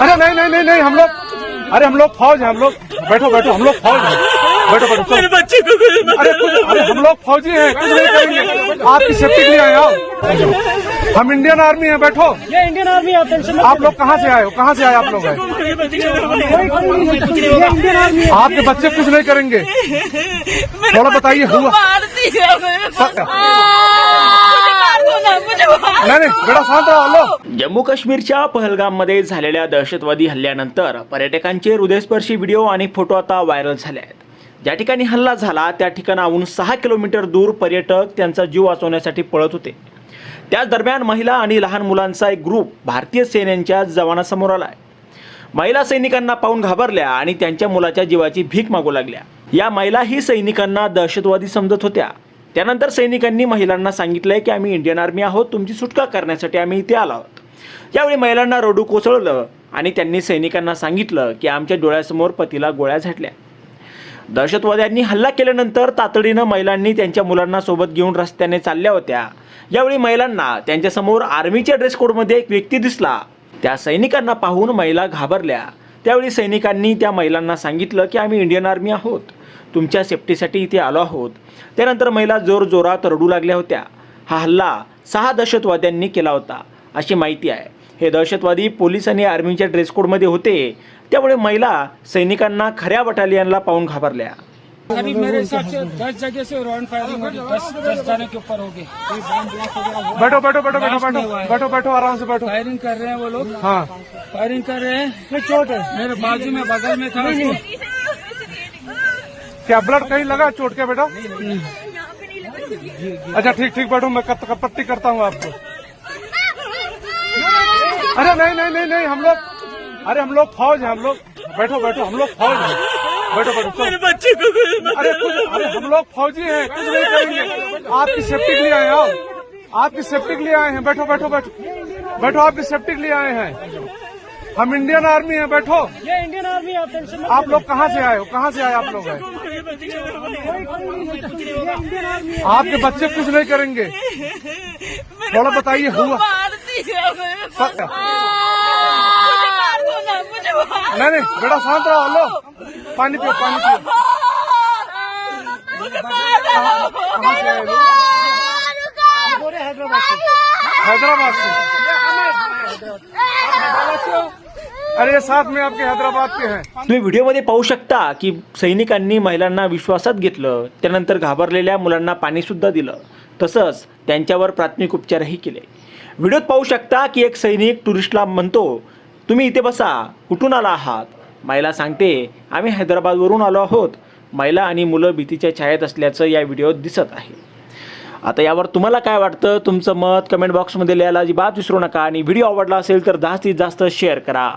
अरे नहीं नहीं नहीं नहीं हम लोग अरे हम लोग फौज हैं हम लोग बैठो बैठो हम लोग फौज हैं। बैठो बैठो। मेरे बच्चे को अरे अरे हम लोग फौजी हैं। कुछ नहीं करेंगे आपकी सेफ्टी के लिए आए आओ हम इंडियन आर्मी हैं बैठो। ये इंडियन आर्मी है टेंशन आप लोग कहाँ से आए हो? कहाँ से आए आप लोग? है आपके बच्चे कुछ नहीं करेंगे। थोड़ा बताइए हुआ जम्मू काश्मीरच्या पहलगाममध्ये झालेल्या दहशतवादी हल्ल्यानंतर पर्यटकांचे हृदयस्पर्शी व्हिडिओ आणि फोटो आता व्हायरल झाले आहेत. ज्या ठिकाणी हल्ला झाला त्या ठिकाणाहून सहा किलोमीटर दूर पर्यटक त्यांचा जीव वाचवण्यासाठी पळत होते. त्याच दरम्यान महिला आणि लहान मुलांचा एक ग्रुप भारतीय सेनेच्या जवानासमोर आलाय. महिला सैनिकांना पाहून घाबरल्या आणि त्यांच्या मुलाच्या जीवाची भीक मागू लागल्या. या महिलाही सैनिकांना दहशतवादी समजत होत्या. त्यानंतर सैनिकांनी महिलांना सांगितलंय की आम्ही इंडियन आर्मी आहोत तुमची सुटका करण्यासाठी आम्ही इथे आलो आहोत. यावेळी महिलांना रडू कोसळलं आणि त्यांनी सैनिकांना सांगितलं की आमच्या डोळ्यासमोर पतीला गोळ्या झाडल्या. दहशतवाद्यांनी हल्ला केल्यानंतर तातडीनं महिलांनी त्यांच्या मुलांना सोबत घेऊन रस्त्याने चालल्या होत्या. यावेळी महिलांना त्यांच्यासमोर आर्मीच्या ड्रेस कोडमध्ये एक व्यक्ती दिसला. त्या सैनिकांना पाहून महिला घाबरल्या. त्यावेळी सैनिकांनी त्या महिलांना सांगितलं की आम्ही इंडियन आर्मी आहोत. तुमच्या सेफ्टीसाठी इथे आलो आहोत. त्यानंतर महिला जोर जोरात रडू लागल्या होत्या. हा हल्ला सहा दहशतवाद्यांनी केला होता अशी माहिती आहे. हे दहशतवादी पोलीस आणि आर्मीच्या ड्रेस कोडमध्ये होते. त्यामुळे महिला सैनिकांना खऱ्या बटालियनला पाहून घाबरल्या. करीब मेरे हिसाब से दस जगह से राउंड फायरिंग होगी दस दस जाने के ऊपर होगी। बैठो बैठो बैठो बैठो बैठो बैठो बैठो आराम से बैठो। फायरिंग कर रहे हैं वो लोग। हाँ। फायरिंग कर रहे हैं। चोट है। मेरे बाजू में बगल में था क्या ब्लड कहीं लगा चोट के बेटा? अच्छा ठीक ठीक बैठो मैं पट्टी करता हूँ आपको। अरे नहीं नहीं नहीं नहीं हम लोग अरे हम लोग फौज है हम लोग बैठो बैठो हम लोग फौज हैं। बैठो बैठो मेरे बच्चे को अरे अरे हम लोग फौजी हैं कुछ नहीं करेंगे। आपकी सेफ्टी के लिए आए आओ। आपकी सेफ्टी के लिए आए हैं। बैठो बैठो बैठो। बैठो आपकी सेफ्टी के लिए आए हैं। हम इंडियन आर्मी हैं बैठो। ये इंडियन आर्मी है टेंशन आप लोग कहाँ से आए हो? कहाँ से आए आप लोग आए है आपके बच्चे कुछ नहीं करेंगे। थोड़ा बताइए हुआ? नहीं नहीं बेटा शांत रहो लो पानी पियो पानी पियो हैदराबाद से। हैदराबाद से अरे साथ में आपके हैदराबाद के हैं। तुम्ही व्हिडिओमध्ये पाहू शकता की सैनिकांनी महिलांना विश्वासात घेतलं त्यानंतर घाबरलेल्या मुलांना पाणी सुद्धा दिलं. तसंच त्यांच्यावर प्राथमिक उपचारही केले. व्हिडिओत पाहू शकता की एक सैनिक टुरिस्टला म्हणतो तुम्ही इथे बसा. कुठून आला आहात? महिला सांगते आम्ही हैदराबादवरून आलो आहोत. महिला आणि मुलं भीतीच्या छायेत असल्याचं या व्हिडिओत दिसत आहे. आता यावर तुम्हाला काय वाटतं? तुमचं मत कमेंट बॉक्समध्ये लिहायला अजिबात विसरू नका आणि व्हिडिओ आवडला असेल तर जास्तीत जास्त शेअर करा.